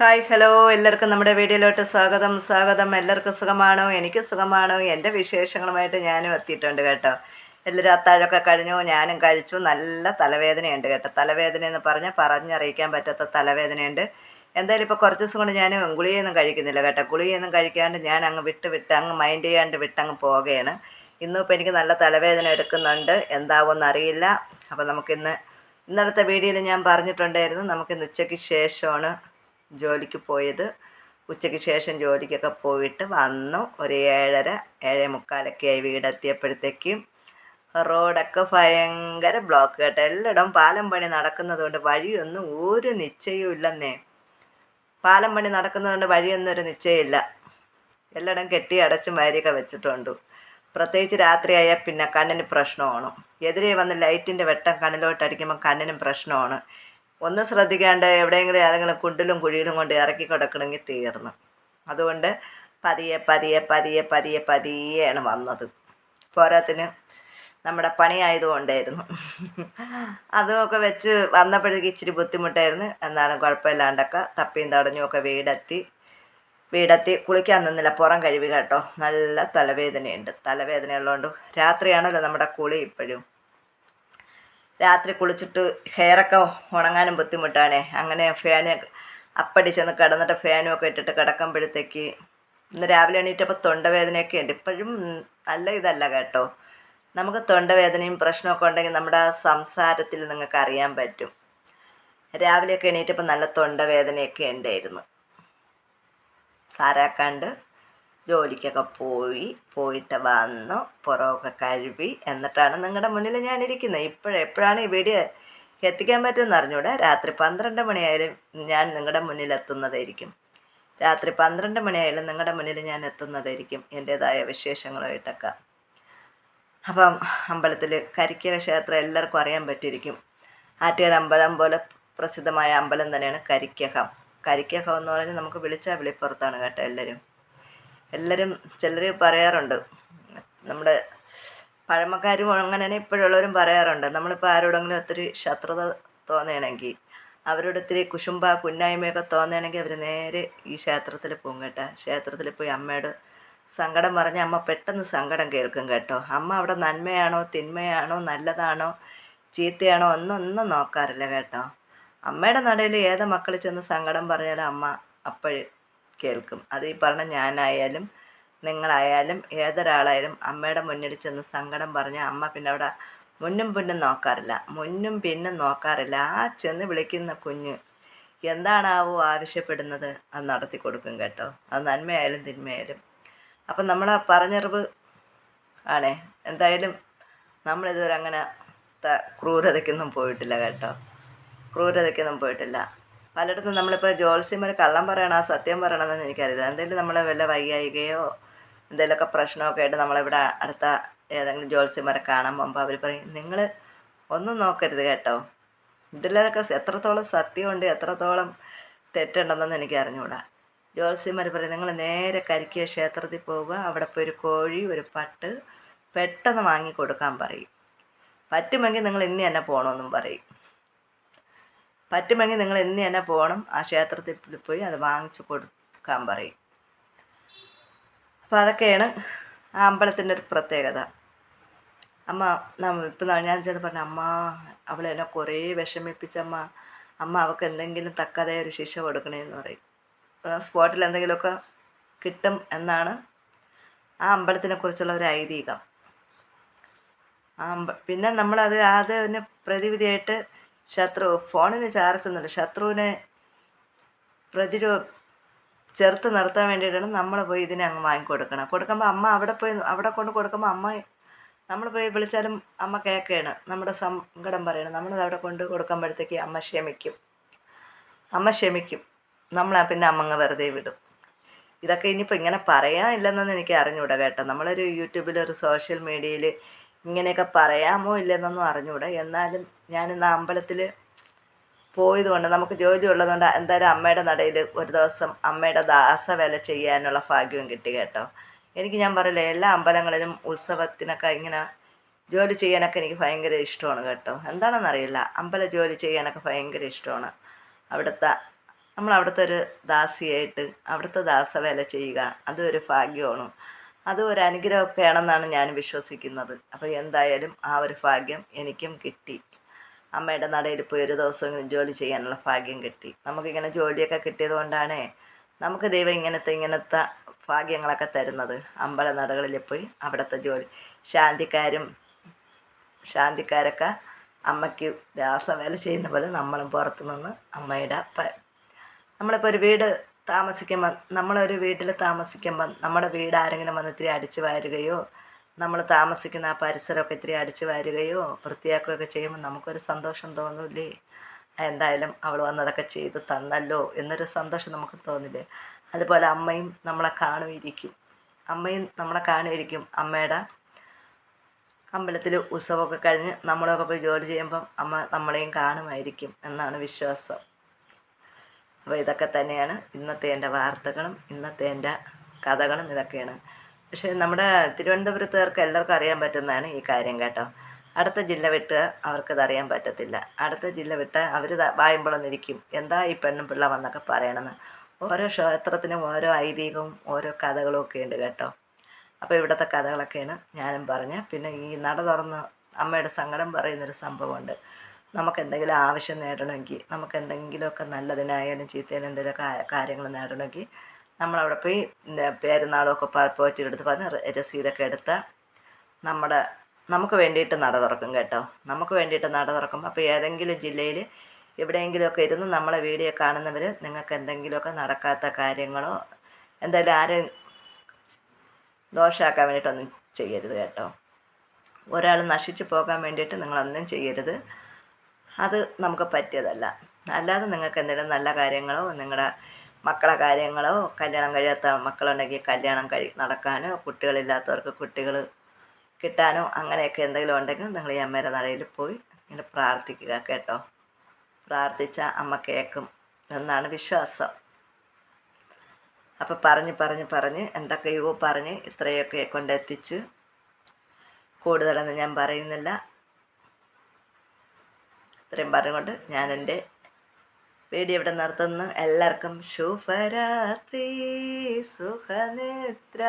Hi hello. എല്ലാവർക്കും നമ്മുടെ വീഡിയോയിലോട്ട് സ്വാഗതം. സ്വാഗതം. എല്ലാവർക്കും സുഖമാണോ? എനിക്ക് സുഖമാണോ? എന്റെ വിശേഷങ്ങളുമായിട്ട് ഞാനും എത്തിയിട്ടുണ്ട് കേട്ടോ. എല്ലാവരും അത്താഴമൊക്കെ കഴിഞ്ഞു. ഞാനും കഴിച്ചു. നല്ല തലവേദനയുണ്ട് കേട്ടോ. തലവേദന എന്ന് പറഞ്ഞാൽ പറഞ്ഞറിയിക്കാൻ പറ്റാത്ത തലവേദനയുണ്ട്. എന്തായാലും ഇപ്പോൾ കുറച്ച് ദിവസം കൊണ്ട് ഞാൻ ഗുളികയൊന്നും കഴിക്കുന്നില്ല കേട്ടോ. ഗുളികയൊന്നും കഴിക്കാണ്ട് ഞാൻ അങ്ങ് വിട്ട് വിട്ട് അങ്ങ് മൈൻഡ് ചെയ്യാണ്ട് വിട്ട് അങ്ങ് പോവുകയാണ്. ഇന്നും ഇപ്പോൾ എനിക്ക് നല്ല തലവേദന എടുക്കുന്നുണ്ട്. എന്താവുമെന്ന് അറിയില്ല. അപ്പോൾ നമുക്കിന്ന് ഇന്നലത്തെ വീഡിയോയിൽ ഞാൻ പറഞ്ഞിട്ടുണ്ടായിരുന്നു. നമുക്കിന്ന് ഉച്ചയ്ക്ക് ശേഷമാണ് ജോലിക്ക് പോയത്. ഉച്ചയ്ക്ക് ശേഷം ജോലിക്കൊക്കെ പോയിട്ട് വന്നു. ഒരു ഏഴര ഏഴേ മുക്കാലൊക്കെ ആയി വീടെത്തിയപ്പോഴത്തേക്കും റോഡൊക്കെ ഭയങ്കര ബ്ലോക്ക് കേട്ടോ. എല്ലായിടവും പാലം പണി നടക്കുന്നതുകൊണ്ട് വഴിയൊന്നും ഒരു നിശ്ചയവും ഇല്ലെന്നേ. പാലം പണി നടക്കുന്നതുകൊണ്ട് വഴിയൊന്നും ഒരു നിശ്ചയമില്ല. എല്ലായിടം കെട്ടി അടച്ചും വാരിയൊക്കെ വെച്ചിട്ടുണ്ട്. പ്രത്യേകിച്ച് രാത്രിയായാൽ പിന്നെ കണ്ണിന് പ്രശ്നമാണ്. എതിരെ വന്ന് ലൈറ്റിന്റെ വെട്ടം കണ്ണിലോട്ട് അടിക്കുമ്പോൾ കണ്ണിനും പ്രശ്നമാണ്. ഒന്ന് ശ്രദ്ധിക്കാണ്ട് എവിടെയെങ്കിലും ഏതെങ്കിലും കുണ്ടിലും കുഴിയിലും കൊണ്ട് ഇറക്കി കിടക്കണമെങ്കിൽ തീർന്നു. അതുകൊണ്ട് പതിയെ പതിയെ പതിയെ പതിയെ പതിയെയാണ് വന്നത്. പോരാത്തിന് നമ്മുടെ പണിയായതുകൊണ്ടായിരുന്നു. അതുമൊക്കെ വെച്ച് വന്നപ്പോഴേക്ക് ഇച്ചിരി ബുദ്ധിമുട്ടായിരുന്നു. എന്നാലും കുഴപ്പമില്ലാണ്ടൊക്കെ തപ്പിയും തടഞ്ഞും ഒക്കെ വീടെത്തി വീടെത്തി കുളിക്കാൻ നിന്നില്ല. പുറം കഴുകി കേട്ടോ. നല്ല തലവേദനയുണ്ട്. തലവേദന ഉള്ളതുകൊണ്ട് രാത്രിയാണല്ലോ നമ്മുടെ കുളി ഇപ്പോഴും. രാത്രി കുളിച്ചിട്ട് ഹെയറൊക്കെ ഉണങ്ങാനും ബുദ്ധിമുട്ടാണ്. അങ്ങനെ ഫാന് അപ്പടി ചെന്ന് കിടന്നിട്ട് ഫാനും ഒക്കെ ഇട്ടിട്ട് കിടക്കുമ്പോഴത്തേക്ക് ഇന്ന് രാവിലെ എണീറ്റപ്പോൾ തൊണ്ടവേദനയൊക്കെ ഉണ്ട്. ഇപ്പോഴും നല്ല ഇതല്ല കേട്ടോ. നമുക്ക് തൊണ്ടവേദനയും പ്രശ്നമൊക്കെ ഉണ്ടെങ്കിൽ നമ്മുടെ സംസാരത്തിൽ നിങ്ങൾക്ക് അറിയാൻ പറ്റും. രാവിലെയൊക്കെ എണീറ്റപ്പോൾ നല്ല തൊണ്ടവേദനയൊക്കെ ഉണ്ടായിരുന്നു. സാരാക്കാണ്ട് ജോലിക്കൊക്കെ പോയി പോയിട്ട് വന്നു പുറമൊക്കെ കഴുകി. എന്നിട്ടാണ് നിങ്ങളുടെ മുന്നിൽ ഞാൻ ഇരിക്കുന്നത് ഇപ്പോഴെപ്പോഴാണ് ഈ വീഡിയോ എത്തിക്കാൻ പറ്റുമെന്ന് അറിഞ്ഞൂടെ? രാത്രി പന്ത്രണ്ട് മണിയായാലും ഞാൻ നിങ്ങളുടെ മുന്നിൽ എത്തുന്നതായിരിക്കും രാത്രി പന്ത്രണ്ട് മണിയായാലും നിങ്ങളുടെ മുന്നിൽ ഞാൻ എത്തുന്നതായിരിക്കും എന്റെതായ വിശേഷങ്ങളുമായിട്ടൊക്കെ. അപ്പം അമ്പലത്തിൽ കരിക്കര ക്ഷേത്രം എല്ലാവർക്കും അറിയാൻ പറ്റിയിരിക്കും. ആറ്റുകാൽ അമ്പലം പോലെ പ്രസിദ്ധമായ അമ്പലം തന്നെയാണ് കരിക്കകം. കരിക്കകം എന്ന് പറഞ്ഞാൽ നമുക്ക് വിളിച്ചാൽ വിളിപ്പുറത്താണ് കേട്ടോ എല്ലാവരും. എല്ലാവരും ചിലർ പറയാറുണ്ട്. നമ്മുടെ പഴമക്കാരും അങ്ങനെ തന്നെ ഇപ്പോഴുള്ളവരും പറയാറുണ്ട്. നമ്മളിപ്പോൾ ആരോടെങ്കിലും ഒത്തിരി ശത്രുത തോന്നുകയാണെങ്കിൽ അവരോട് ഇത്തിരി കുശുമ്പ കുന്നായ്മയൊക്കെ തോന്നുകയാണെങ്കിൽ അവർ നേരെ ഈ ക്ഷേത്രത്തിൽ പോകും കേട്ടോ. ക്ഷേത്രത്തിൽ പോയി അമ്മയോട് സങ്കടം പറഞ്ഞ് അമ്മ പെട്ടെന്ന് സങ്കടം കേൾക്കും കേട്ടോ. അമ്മ അവിടെ നന്മയാണോ തിന്മയാണോ നല്ലതാണോ ചീത്തയാണോ ഒന്നും ഒന്നും നോക്കാറില്ല കേട്ടോ. അമ്മയുടെ നടയിൽ ഏത് മക്കൾ ചെന്ന് സങ്കടം പറഞ്ഞാലും അമ്മ അപ്പോഴ് കേൾക്കും. അത് ഈ പറഞ്ഞ ഞാനായാലും നിങ്ങളായാലും ഏതൊരാളായാലും അമ്മയുടെ മുന്നിൽ ചെന്ന് സങ്കടം പറഞ്ഞാൽ അമ്മ പിന്നെ അവിടെ മുന്നും പിന്നും നോക്കാറില്ല. മുന്നും പിന്നും നോക്കാറില്ല. ആ ചെന്ന് വിളിക്കുന്ന കുഞ്ഞ് എന്താണാവോ ആവശ്യപ്പെടുന്നത് അത് നടത്തി കൊടുക്കും കേട്ടോ. അത് നന്മയായാലും തിന്മയായാലും. അപ്പം നമ്മൾ ആ പറഞ്ഞറിവ് ആണേ. എന്തായാലും നമ്മളിതുവരെ അങ്ങനെ ക്രൂരതയ്ക്കൊന്നും പോയിട്ടില്ല കേട്ടോ. ക്രൂരതയ്ക്കൊന്നും പോയിട്ടില്ല. പലയിടത്തും നമ്മളിപ്പോൾ ജോത്സ്യന്മാർ കള്ളം പറയണോ സത്യം പറയണമെന്ന് എനിക്കറിയില്ല. എന്തെങ്കിലും നമ്മൾ വല്ല വയ്യായികയോ എന്തെങ്കിലുമൊക്കെ പ്രശ്നമൊക്കെ ആയിട്ട് നമ്മളിവിടെ അടുത്ത ഏതെങ്കിലും ജോത്സ്യന്മാരെ കാണാൻ പോകുമ്പോൾ അവർ പറയും നിങ്ങൾ ഒന്നും നോക്കരുത് കേട്ടോ. ഇതിലൊക്കെ എത്രത്തോളം സത്യമുണ്ട് എത്രത്തോളം തെറ്റുണ്ടെന്നൊന്നും എനിക്ക് അറിഞ്ഞുകൂടാ ജോത്സ്യന്മാർ പറയും നിങ്ങൾ നേരെ കരിക്കിയ ക്ഷേത്രത്തിൽ പോവുക അവിടെ പോയി ഒരു കോഴി ഒരു പട്ട് പെട്ടെന്ന് വാങ്ങി കൊടുക്കാൻ പറയും. പറ്റുമെങ്കിൽ നിങ്ങൾ ഇന്ന് തന്നെ പോകണമെന്നും പറയും. പറ്റുമെങ്കിൽ നിങ്ങൾ ഇന്ന് തന്നെ പോകണം. ആ ക്ഷേത്രത്തിൽ പോയി അത് വാങ്ങിച്ചു കൊടുക്കാൻ പറയും. അപ്പോൾ അതൊക്കെയാണ് ആ അമ്പലത്തിന്റെ ഒരു പ്രത്യേകത. അമ്മ നമ്മ ഇപ്പം ഞാൻ ചെന്ന് പറഞ്ഞ അമ്മ അവളെ എന്നെ കുറേ വിഷമിപ്പിച്ചമ്മ അമ്മ. അവൾക്ക് എന്തെങ്കിലും തക്കതായ ഒരു ശിക്ഷ കൊടുക്കണേന്ന് പറയും. സ്പോട്ടിൽ എന്തെങ്കിലുമൊക്കെ കിട്ടും എന്നാണ് ആ അമ്പലത്തിനെ കുറിച്ചുള്ള ഒരു ഐതിഹ്യം. ആ പിന്നെ നമ്മളത് അതിന് പ്രതിവിധിയായിട്ട് ശത്രു ഫോണിന് ചാർജ് ഒന്നുമില്ല. ശത്രുവിനെ പ്രതിരോ ചെറുത്ത് നിർത്താൻ വേണ്ടിയിട്ടാണ് നമ്മൾ പോയി ഇതിനെ അങ്ങ് വാങ്ങിക്കൊടുക്കണം. കൊടുക്കുമ്പോൾ അമ്മ അവിടെ പോയി അവിടെ കൊണ്ട് കൊടുക്കുമ്പോൾ അമ്മ നമ്മൾ പോയി വിളിച്ചാലും അമ്മ കേൾക്കുകയാണ്. നമ്മുടെ സങ്കടം പറയണം. നമ്മളത് അവിടെ കൊണ്ട് കൊടുക്കുമ്പോഴത്തേക്ക് അമ്മ ക്ഷമിക്കും. അമ്മ ക്ഷമിക്കും. നമ്മൾ പിന്നെ അമ്മങ്ങ വെറുതെ വിടും. ഇതൊക്കെ ഇനിയിപ്പോൾ ഇങ്ങനെ പറയാനില്ലെന്നൊന്നും എനിക്ക് അറിഞ്ഞൂടാ കേട്ടോ. നമ്മളൊരു യൂട്യൂബിൽ ഒരു സോഷ്യൽ മീഡിയയിൽ ഇങ്ങനെയൊക്കെ പറയാമോ ഇല്ലെന്നൊന്നും അറിഞ്ഞൂടാ. എന്നാലും ഞാനിന്ന് അമ്പലത്തിൽ പോയത് കൊണ്ട് നമുക്ക് ജോലി ഉള്ളതുകൊണ്ട് എന്തായാലും അമ്മയുടെ നടയിൽ ഒരു ദിവസം അമ്മയുടെ ദാസവേല ചെയ്യാനുള്ള ഭാഗ്യവും കിട്ടി കേട്ടോ. എനിക്ക് ഞാൻ പറയില്ല എല്ലാ അമ്പലങ്ങളിലും ഉത്സവത്തിനൊക്കെ ഇങ്ങനെ ജോലി ചെയ്യാനൊക്കെ എനിക്ക് ഭയങ്കര ഇഷ്ടമാണ് കേട്ടോ. എന്താണെന്നറിയില്ല അമ്പല ജോലി ചെയ്യാനൊക്കെ ഭയങ്കര ഇഷ്ടമാണ്. അവിടുത്തെ നമ്മൾ അവിടുത്തെ ഒരു ദാസിയായിട്ട് അവിടുത്തെ ദാസവേല ചെയ്യുക അതും ഒരു ഭാഗ്യമാണ്. അതും ഒരു അനുഗ്രഹമൊക്കെയാണെന്നാണ് ഞാൻ വിശ്വസിക്കുന്നത്. അപ്പോൾ എന്തായാലും ആ ഒരു ഭാഗ്യം എനിക്കും കിട്ടി. അമ്മയുടെ നടയിൽ പോയി ഒരു ദിവസമെങ്കിലും ജോലി ചെയ്യാനുള്ള ഭാഗ്യം കിട്ടി. നമുക്കിങ്ങനെ ജോലിയൊക്കെ കിട്ടിയത് കൊണ്ടാണ് നമുക്ക് ദൈവം ഇങ്ങനത്തെ ഇങ്ങനത്തെ ഭാഗ്യങ്ങളൊക്കെ തരുന്നത്. അമ്പല നടകളിൽ പോയി അവിടുത്തെ ജോലി. ശാന്തിക്കാരും ശാന്തിക്കാരൊക്കെ അമ്മയ്ക്ക് ദാസവേല ചെയ്യുന്ന പോലെ നമ്മളും പുറത്തു നിന്ന് അമ്മയുടെ പ നമ്മളിപ്പോൾ ഒരു വീട് താമസിക്കുമ്പോൾ നമ്മളൊരു വീട്ടിൽ താമസിക്കുമ്പോൾ നമ്മുടെ വീട് ആരെങ്കിലും വന്ന് ഇത്തിരി അടിച്ചു വാരുകയോ നമ്മൾ താമസിക്കുന്ന ആ പരിസരമൊക്കെ ഇത്തിരി അടിച്ചു വാരുകയോ വൃത്തിയാക്കുകയൊക്കെ ചെയ്യുമ്പോൾ നമുക്കൊരു സന്തോഷം തോന്നൂലേ എന്തായാലും അവൾ വന്നതൊക്കെ ചെയ്ത് തന്നല്ലോ എന്നൊരു സന്തോഷം നമുക്ക് തോന്നില്ലേ? അതുപോലെ അമ്മയും നമ്മളെ കാണുമായിരിക്കും. അമ്മയും നമ്മളെ കാണുമായിരിക്കും. അമ്മയുടെ അമ്പലത്തിൽ ഉത്സവമൊക്കെ കഴിഞ്ഞ് നമ്മളൊക്കെ പോയി ജോലി ചെയ്യുമ്പം അമ്മ നമ്മളെയും കാണുമായിരിക്കും എന്നാണ് വിശ്വാസം. അപ്പോൾ ഇതൊക്കെ തന്നെയാണ് ഇന്നത്തെ എന്റെ വാർത്തകളും ഇന്നത്തെ എന്റെ കഥകളും ഇതൊക്കെയാണ് പക്ഷേ നമ്മുടെ തിരുവനന്തപുരത്തുകാർക്ക് എല്ലാവർക്കും അറിയാൻ പറ്റുന്നതാണ് ഈ കാര്യം കേട്ടോ. അടുത്ത ജില്ല വിട്ട് അവർക്കത് അറിയാൻ പറ്റത്തില്ല. അടുത്ത ജില്ല വിട്ട് അവർ വായുമ്പോഴൊന്നിരിക്കും എന്താ ഈ പെണ്ണും പിള്ള വന്നൊക്കെ പറയണമെന്ന് ഓരോ ക്ഷേത്രത്തിനും ഓരോ ഐതിഹ്യവും ഓരോ കഥകളും ഒക്കെ ഉണ്ട് കേട്ടോ. അപ്പോൾ ഇവിടുത്തെ കഥകളൊക്കെയാണ് ഞാനും പറഞ്ഞ് പിന്നെ ഈ നട തുറന്ന് അമ്മയുടെ സങ്കടം പറയുന്നൊരു സംഭവമുണ്ട്. നമുക്ക് എന്തെങ്കിലും ആവശ്യം നേടണമെങ്കിൽ നമുക്ക് എന്തെങ്കിലുമൊക്കെ നല്ലതിനായാലും ചീത്തയിലും എന്തെങ്കിലുമൊക്കെ കാര്യങ്ങൾ നേടണമെങ്കിൽ നമ്മളവിടെ പോയി പേരുന്നാളൊക്കെ പോറ്റിയെടുത്ത് പറഞ്ഞ് രസീതൊക്കെ എടുത്ത നമ്മുടെ നമുക്ക് വേണ്ടിയിട്ട് നട തുറക്കും കേട്ടോ. നമുക്ക് വേണ്ടിയിട്ട് നട തുറക്കും അപ്പോൾ ഏതെങ്കിലും ജില്ലയിൽ എവിടെയെങ്കിലുമൊക്കെ ഇരുന്ന് നമ്മളെ വീഡിയോ കാണുന്നവർ നിങ്ങൾക്ക് എന്തെങ്കിലുമൊക്കെ നടക്കാത്ത കാര്യങ്ങളോ എന്തായാലും ആരും ദോഷമാക്കാൻ വേണ്ടിയിട്ടൊന്നും ചെയ്യരുത് കേട്ടോ. ഒരാൾ നശിച്ചു പോകാൻ വേണ്ടിയിട്ട് നിങ്ങളൊന്നും ചെയ്യരുത്. അത് നമുക്ക് പറ്റിയതല്ല. അല്ലാതെ നിങ്ങൾക്ക് എന്തെങ്കിലും നല്ല കാര്യങ്ങളോ നിങ്ങളുടെ മക്കളെ കാര്യങ്ങളോ കല്യാണം കഴിയാത്ത മക്കളുണ്ടെങ്കിൽ കല്യാണം കഴി നടക്കാനോ കുട്ടികളില്ലാത്തവർക്ക് കുട്ടികൾ കിട്ടാനോ അങ്ങനെയൊക്കെ എന്തെങ്കിലും ഉണ്ടെങ്കിൽ നിങ്ങൾ ഈ അമ്മയുടെ നടയിൽ പോയി ഇങ്ങനെ പ്രാർത്ഥിക്കുക കേട്ടോ. പ്രാർത്ഥിച്ച അമ്മ കേൾക്കും എന്നാണ് വിശ്വാസം. അപ്പോൾ പറഞ്ഞ് പറഞ്ഞ് പറഞ്ഞ് എന്തൊക്കെയോ പറഞ്ഞ് ഇത്രയൊക്കെ കൊണ്ടെത്തിച്ച് കൂടുതലൊന്നും ഞാൻ പറയുന്നില്ല. ഇത്രയും പറഞ്ഞുകൊണ്ട് ഞാൻ എന്റെ വീഡിയോ ഇവിടെ നിർത്തുന്നു? എല്ലാവർക്കും ശുഭരാത്രി സുഖനിദ്ര.